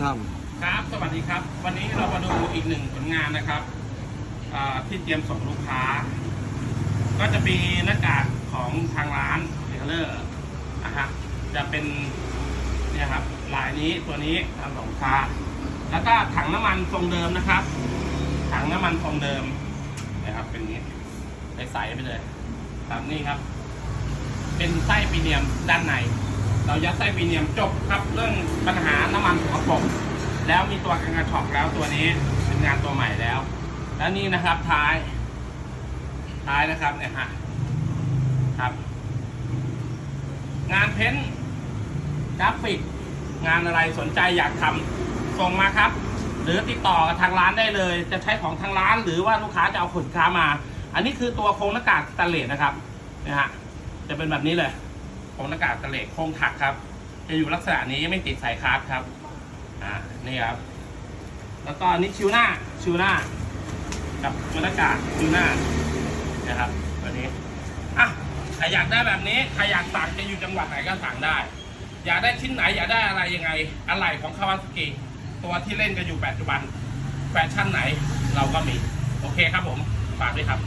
ถ้ครับสวัสดีครับ วันนี้เรามาดูอีกหนึ่งผลงานนะครับที่เตรียมส่งลูกค้า ก็จะมีหน้ากากของทางร้านเดลเลอร์นะฮะจะเป็นเนี่ยครับลายนี้ตัวนี้ทำสองลูกค้าแล้วก็ถังน้ำมันทรงเดิมนะครับ ถังน้ำมันทรงเดิมนะครับเป็นนี้ใสๆไปเลยครับนี่ครับ เป็นไส้ปีเนียมด้านใน เรายัดไส้ปีเนียมจบครับเรื่องปัญหาน้ำมันสกปรกแล้วมีตัวกันกระชอกแล้วตัวนี้เป็นงานตัวใหม่แล้ว แล้วนี่นะครับท้าย ท้ายนะครับเนี่ยฮะครับ งานเพ้นท์กราฟิกงานอะไรสนใจอยากทำส่งมาครับ หรือติดต่อกับทางร้านได้เลย จะใช้ของทางร้านหรือว่าลูกค้าจะเอาสินค้ามา อันนี้คือตัวโครงหน้ากากสแตนเลสนะครับนะฮะจะเป็นแบบนี้เลย โครงหน้ากากสแตนเลสโครงถักครับ จะอยู่ลักษณะนี้ไม่ติดสายคาร์ดครับ อ่า นี่ครับ แล้วก็อันนี้ชิวหน้าชิวหน้า กับหน้ากากชิวหน้า นะครับแบบนี้ อะ ใครอยากได้แบบนี้ ใครอยากสั่งจะอยู่จังหวัดไหนก็สั่งได้ อยากได้ชิ้นไหน อยากได้อะไรยังไง อะไรของคาวาสกิตัวที่เล่นกันอยู่ปัจจุบัน แฟชั่นไหนเราก็มี โอเคครับผม ฝากด้วยครับ